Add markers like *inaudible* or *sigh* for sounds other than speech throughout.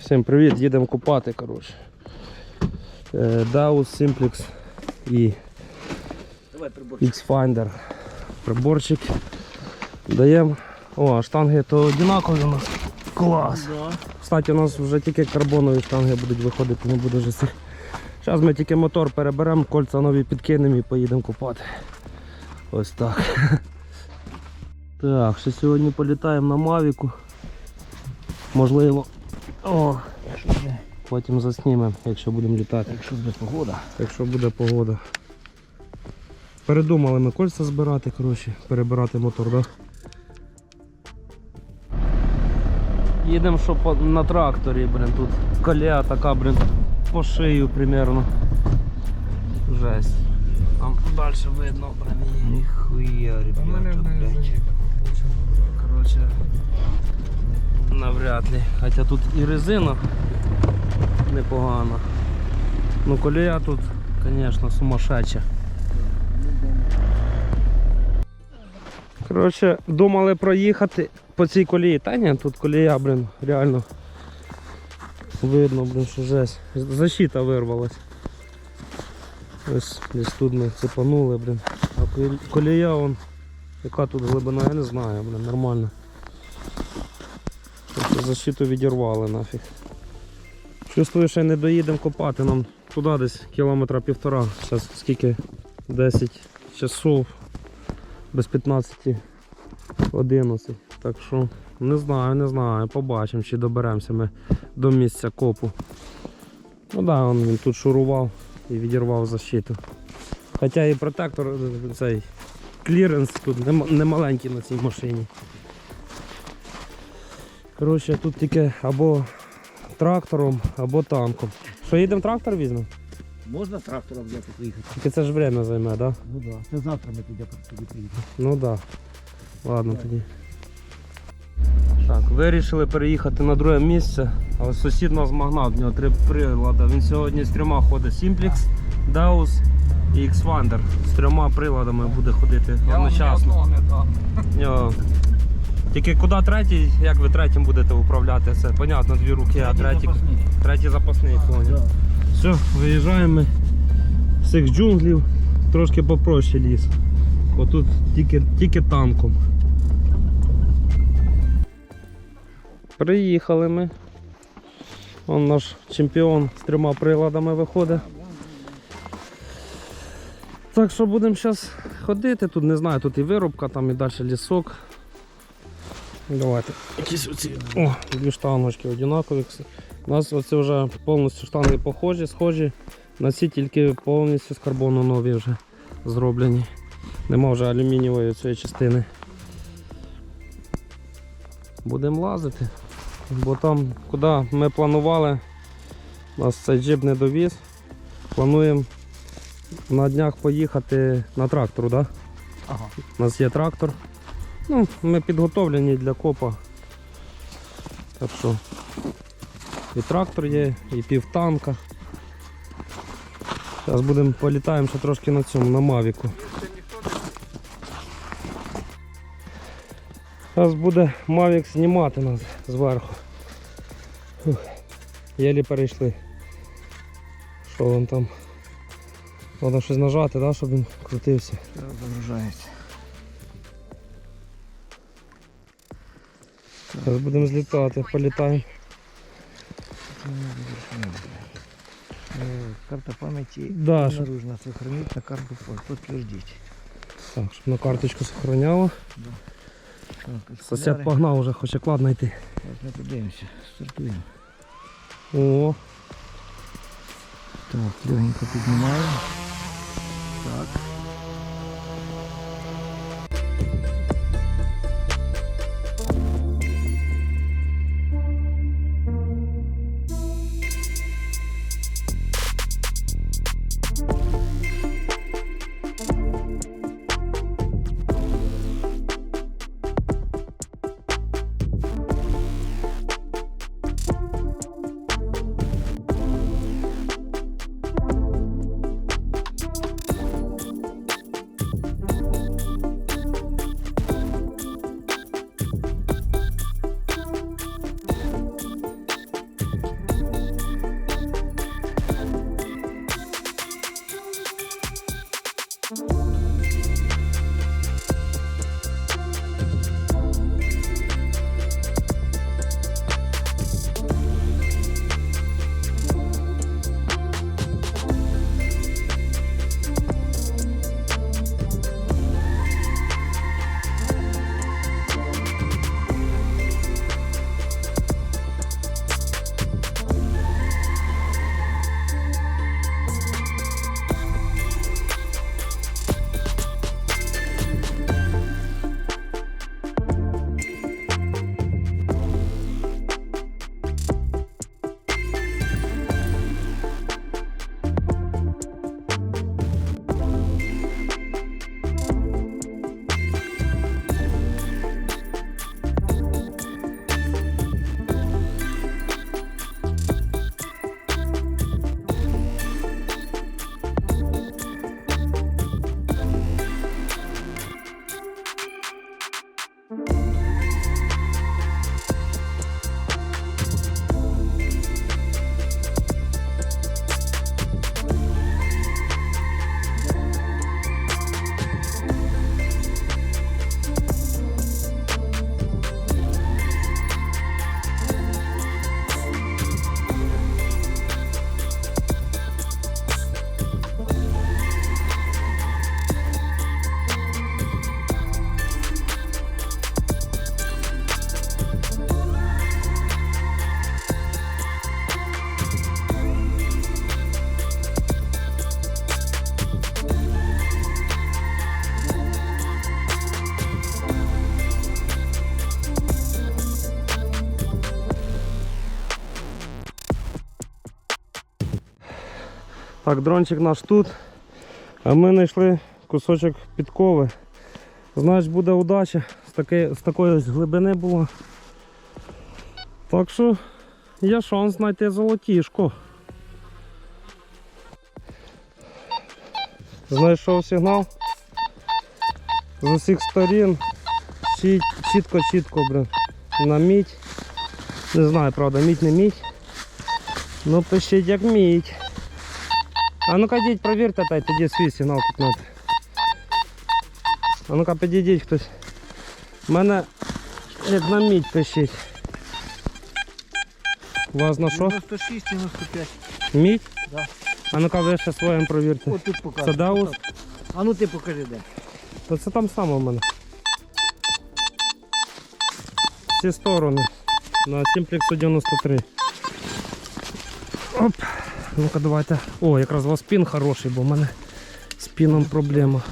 Всім привіт, їдемо купати, коротше. Е, Daus Simplex і. X-Finder. Приборчик. Даємо. О, а штанги то однакові у нас. Клас. Да. Кстати, у нас вже тільки карбонові штанги будуть виходити, не буде вже цих. Зараз ми тільки мотор переберемо, кольця нові підкинемо і поїдемо купати. Ось так. *laughs* Так, ще сьогодні політаємо на Мавіку. Можливо. О, потім заснімемо, якщо будемо літати. якщо буде погода. Якщо буде погода. Передумали ми кольця збирати, коротше, перебирати мотор, так? Їдемо що по, на тракторі, блин, тут колія така, блин, по шию примерно. Жесть. Там далі видно, блин. Ніхуя, ребята, блядь. Коротше, навряд ли. Хоча тут і резина непогана. Ну колія тут, звісно, сумасшедша. Коротше, думали проїхати по цій колії. Та ні, тут колія, блин, реально. Видно, блин, що жесть. Защита вирвалась. Ось десь тут ми цепанули, блин. А колія вон, яка тут глибина, я не знаю, блин, нормально. Защиту відірвали нафіг. Чувствую, що не доїдемо копати нам туди десь кілометра півтора. Зараз скільки? 10 часов без 15 11. Так що не знаю, не знаю. Побачимо, чи доберемося ми до місця копу. Ну да, він тут шурував і відірвав защиту. Хоча і протектор е, цей кліренс тут не, м- не маленький на цій машині. Коротше, тут тільки або трактором, або танком. Що їдемо трактор візьмемо? Можна трактором взяти поїхати? Тільки це ж время займе, так? Да? Ну да. Це завтра ми туди, приїдемо. Ну так. Да. Ладно тоді. Так, вирішили переїхати на друге місце, але сусід нас магнат, в нього три прилади. Він сьогодні з трьома ходить Simplex, Daus і X-Wander. З трьома приладами буде ходити одночасно. Тільки куди третій, як ви третім будете управляти, це понятно, дві руки, а третій, третій запасний поняв. Все, виїжджаємо ми з цих джунглів, трошки попроще ліс. Бо тут тільки, тільки танком. Приїхали ми. Вон наш чемпіон з трьома приладами виходить. Так що будемо зараз ходити, тут не знаю, тут і виробка, там і далі лісок. Давайте. Якісь оці. О, дві штангочки однакові. У нас оці вже повністю штанги похожі, схожі. На ці тільки повністю з карбону нові вже зроблені. Нема вже алюмінієвої цієї частини. Будемо лазити. Бо там, куди ми планували, нас цей джип не довіз. Плануємо на днях поїхати на трактору, так? Да? Ага. У нас є трактор. Ну, ми підготовлені для копа. Так що і трактор є, і півтанка. Зараз будемо політаємо ще трошки на цьому, на Мавіку. Зараз буде Мавік знімати нас зверху. Єлі перейшли. Що вон там? Треба щось нажати, да, щоб він крутився. Загружається. Зараз будемо злітати, політаємо. Е, Карта пам'яті Да, щоб, наружна. Сохранить на карту. Підтвердіть. так, щоб на карточку сохраняло. Так, Сосед погнав вже, хоче кладнайти. Зараз ми подивимося. Стартуємо. О, Так, легенько піднімаємо. Так. Так, дрончик наш тут. А ми знайшли кусочок підкови. Значить буде удача. З, таки, з такої ось глибини було. Так що є шанс знайти золотішко. Знайшов сигнал. З усіх сторін. Чітко-чітко, блин. На мідь. Не знаю, правда, мідь не мідь. Ну пишіть як мідь. А ну-ка йдіть, провірте, та й тоді свій сигнал купнути. А ну-ка підійдіть хтось. У мене як на мідь пишіть. У вас на що? 96, 95. Мідь? Да. А ну-ка ви ще своїм провірте. От тут покажу. Це Даус? А ну ти покажи де. Та це там саме в мене. Всі сторони. На Сімплексу 93. Оп. Ну-ка давайте. О, якраз у вас пін хороший, бо в мене з піном проблема.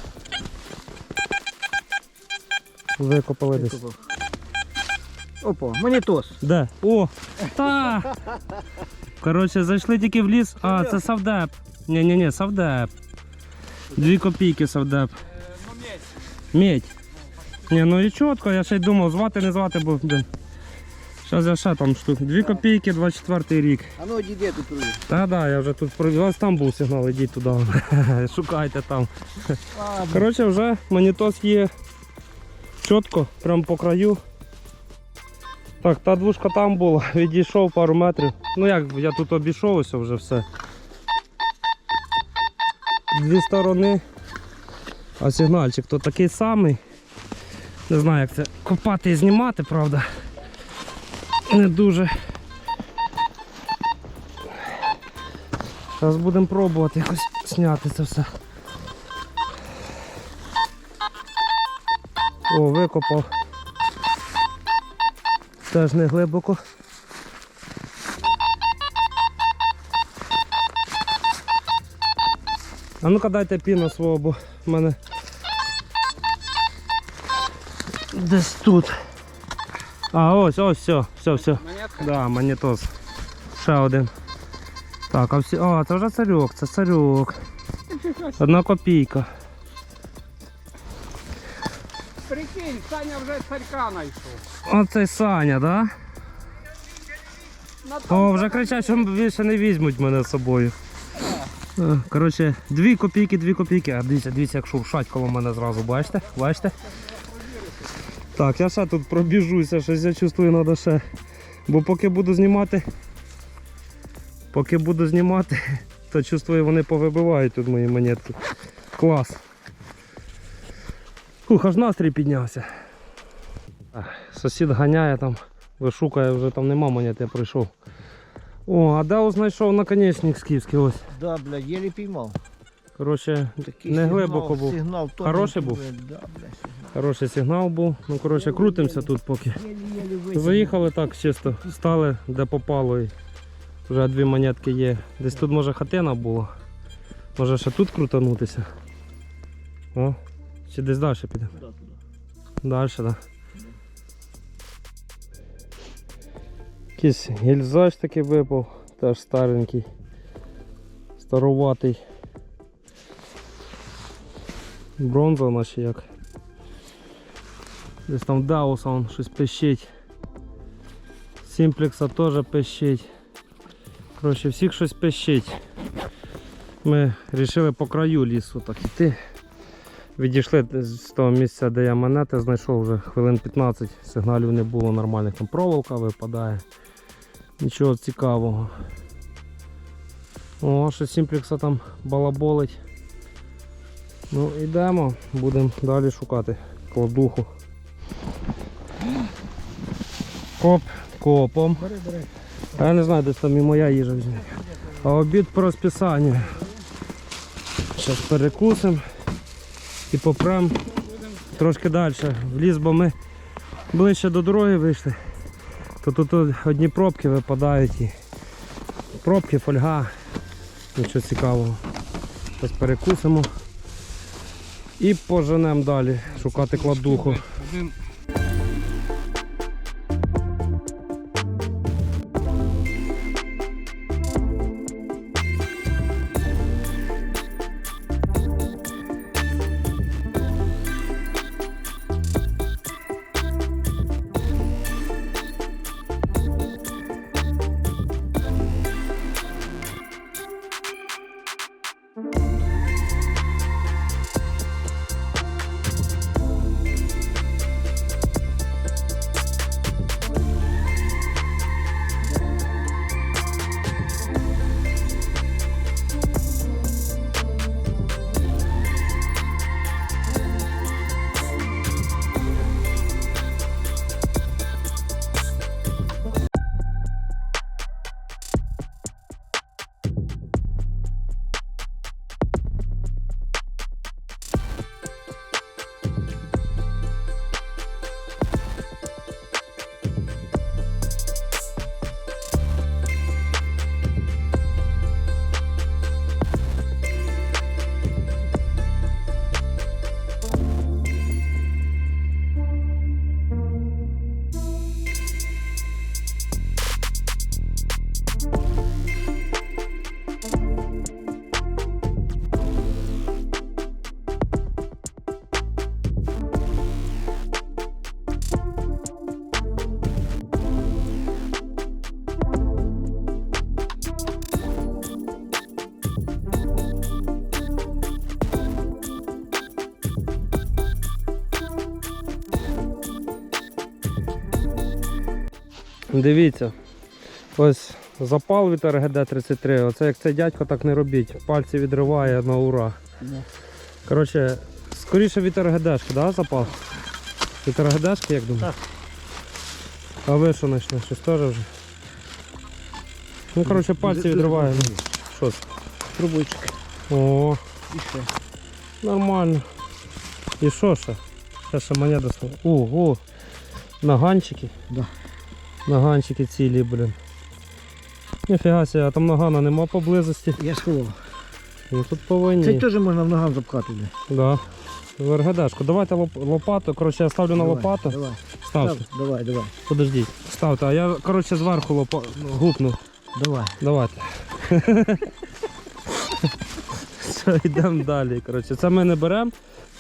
Викопали десь. Опа, монітос. Де? О! Та! Коротше, зайшли тільки в ліс. А, це савдеп. Ні-ні-ні, савдеп. Дві копійки савдеп. Медь. Ні, ну і чітко, я ще й думав, звати не звати, бо блин. Зараз я ще там штук. Дві копійки, 24 рік. А ну діде тут провір. Та да, я вже тут провів. Ось там був сигнал, ідіть туди. *laughs* Шукайте там. Ладно. Коротше, вже монітос є чітко, прямо по краю. Так, та двушка там була, *laughs* відійшов пару метрів. Ну як, я тут обійшов ось вже все. Дві сторони. А сигнальчик то такий самий. Не знаю, як це копати і знімати, правда. Не дуже. Зараз будемо пробувати якось зняти це все. О, викопав. Теж не глибоко. А ну-ка дайте піну свого, бо в мене десь тут. А, ось, ось, все, все, все. Монетка? Да, монітос. Ще один. Так, а всі. А, це вже царьок, це царьок. *laughs* Одна копійка. Прикинь, Саня вже царька знайшов. Оцей Саня, да? О, вже кричать, що більше не візьмуть мене з собою. Е, Коротше, дві копійки, дві копійки. А дивіться, дивіться, як шуршать коло мене зразу, бачите? Бачите? Так, я ще тут пробіжуся, щось я чувствую, треба ще. Бо поки буду знімати. Поки буду знімати, *laughs* то чувствую, вони повибивають тут мої монетки. Клас. Ух, аж настрій піднявся. Сусід ганяє там, вишукає, вже там нема монет, я прийшов. О, а де знайшов наконечник скіфський ось. Да, блядь, єлі піймав. Коротше, Такий не сигнал, глибоко був. Сигнал Хороший був? Да. Хороший сигнал був. Ну, коротше, крутимося тут поки. Заїхали так чисто, стали де попало і вже дві монетки є. Десь тут може хатина була. Може ще тут крутанутися. О, чи десь далі підемо. Далі, так. Да. Якийсь гільзач такий випав, теж старенький, старуватий. Бронза наче як. Десь там Дауса он щось пищить. Сімплекса теж пищить. Коротше, всіх щось пищить. Ми вирішили по краю лісу так іти. Відійшли з того місця, де я монети знайшов вже хвилин 15, сигналів не було нормальних, там проволока випадає. Нічого цікавого. О, що сімплекса там балаболить. Ну йдемо, будемо далі шукати кладуху. Коп, копом. Бери, бери. Я не знаю, десь там і моя їжа візьме. А обід по розписанню. Зараз перекусимо і попрем трошки далі в ліс, бо ми ближче до дороги вийшли. То тут одні пробки випадають і пробки, фольга. Нічого цікавого. Зараз перекусимо і поженемо далі шукати кладуху. Один Дивіться. Ось запал від РГД-33. Оце як цей дядько так не робіть. Пальці відриває на ура. Коротше, скоріше від РГДшки, да, запал? Від РГДшки, як думаєш? Так. А ви що знайшли? Щось теж вже? Ну, коротше, пальці відриває. ну. Що це? Трубочка. О, І ще. нормально. І що ще? Ще ще монета. Ого, наганчики. Да. Наганчики цілі, блін. Ніфіга себе, а там нагана нема поблизості. Я сховав. Ну тут повинні. Це теж можна в ногам запхати. де. Да. В РГДшку. Давайте лоп- лопату. Коротше, я ставлю на Давай, лопату. Давай. Ставте. Став. Давай, давай. Подождіть. Ставте. А я, коротше, зверху лопа... гупну. Давай. Давайте. *laughs* Все, йдемо далі. Коротше, це ми не беремо,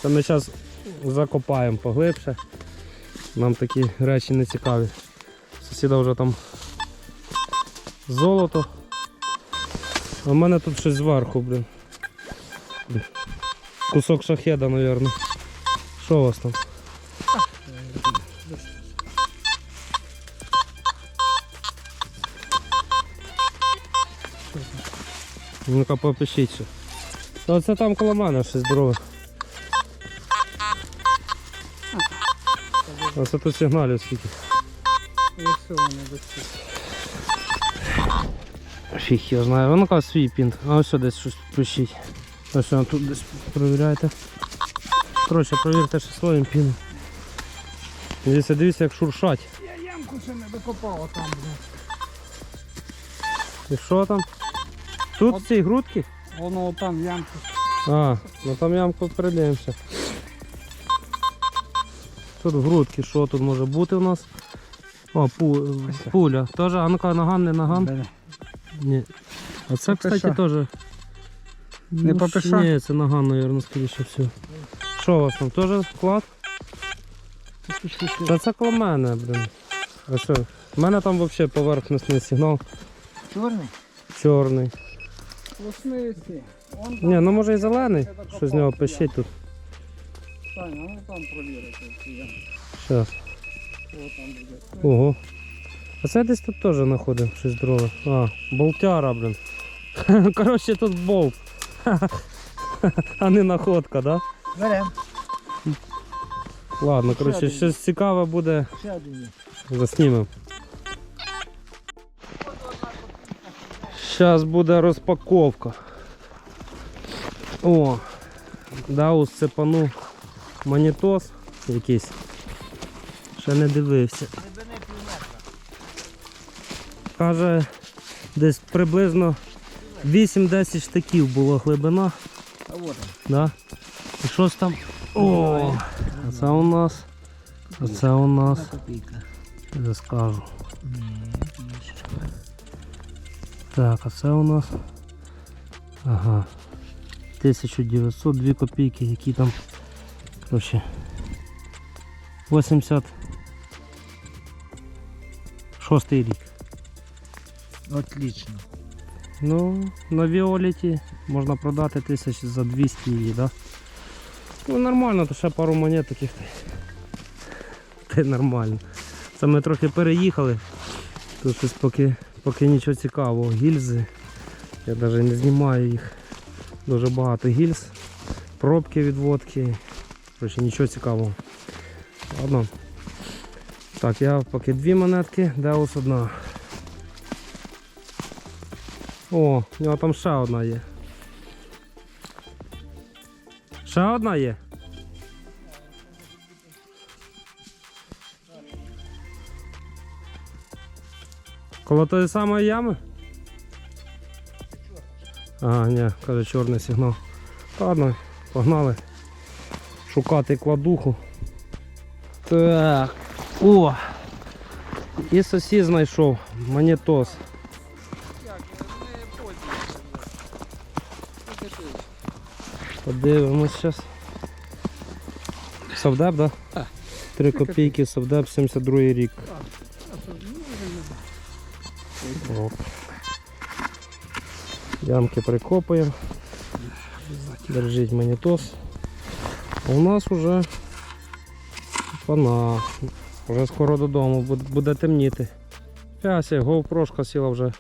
це ми зараз закопаємо поглибше. Нам такі речі не цікаві. Сусіда вже там золото. А в мене тут щось зверху, блін. Кусок шахеда, мабуть. Що у вас там? Ну-ка попишіть ще. Ну це там коло мене щось здорове. Оце тут сигналів скільки. І все, вони досі. Фіг я знаю, воно каже свій пінт. А ось десь щось пишіть. Ось воно тут десь перевіряйте. Коротше, провірте ще своїм піном. Дивіться, дивіться, як шуршать. Я ямку ще не докопав там, блядь. І що там? Тут От- ці грудки? Воно там ямку. А, ну там ямку передивимося. Тут грудки, що тут може бути у нас? О, пу, пуля. Тоже, а ну-ка, наган, не наган? Бери. Ні. А це, кстати, теж. Не Ну, ППШ? Ні, це наган, мабуть, скоріше всього. Що у вас там? Теж склад? Та це коло мене, блін. А що? У мене там взагалі поверхностний сигнал Чорний? чорний. Лосниці. Он Ні, ну може і зелений. Що з нього пищить тут. Саня, ну там провірити. ці Ого. А це десь тут теж знаходив щось здорове. А, болтяра, блін. *laughs* Коротше, тут болт. *laughs* А не находка, да? Берем. Ладно, коротше, щось цікаве буде, Ще один є. заснімемо. Зараз буде розпаковка. О, Даус цепану монітос якийсь. Ще не дивився. Каже, десь приблизно 8-10 штиків була глибина. А от він. Да? І щось там. О! А це у нас. А це у нас. Я скажу. Так, а це у нас. Ага. 1900, 2 копійки, які там. Короче. 80. Шостий рік. Отлично. Ну, на Віоліті можна продати тисяч за 200 її, да? Ну нормально, то ще пару монет таких. Та й нормально. Це ми трохи переїхали. Тут щось поки, поки нічого цікавого. Гільзи. Я навіть не знімаю їх. Дуже багато гільз. Пробки від водки. Короче, нічого цікавого. Ладно. Так, я поки дві монетки, Деус одна. О, у нього там ще одна є. Ще одна є. Коло тої самої ями? Ага, ні, каже чорний сигнал. Ладно, погнали. Шукати кладуху. Так. О! І сусід знайшов. Монетос. Як, не пользуюся. Скільки ти? Подивимось зараз. Совдеп, так? Да? Так. 3 копійки, Совдеп, 72 рік. А що, ну, вже не Оп. Ямки прикопуємо. Держить монітос. А у нас уже пана. Вже скоро додому, буд- буде темніти. ніфіга, GoPro сіла вже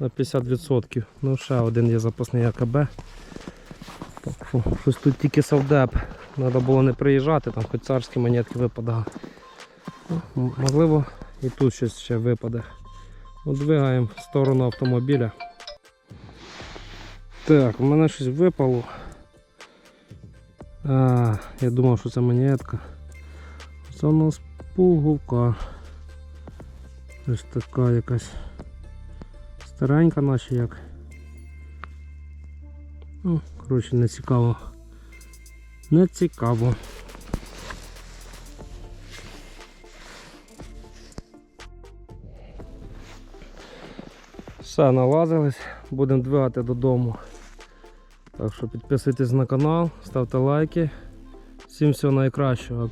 на 50%. Ну ще один є запасний АКБ. Так, що, щось тут тільки совдеп. Треба було не приїжджати, там хоч царські монетки випадали. Ну, можливо, і тут щось ще випаде. Ну, двигаємо в сторону автомобіля. Так, у мене щось випало. А, я думав, що це монетка. Це у нас пуговка. Ось така якась старенька наче як. Ну, коротше, не цікаво. Не цікаво. Все, налазились, будемо двигати додому. Так що підписуйтесь на канал, ставте лайки. Всім всього найкращого.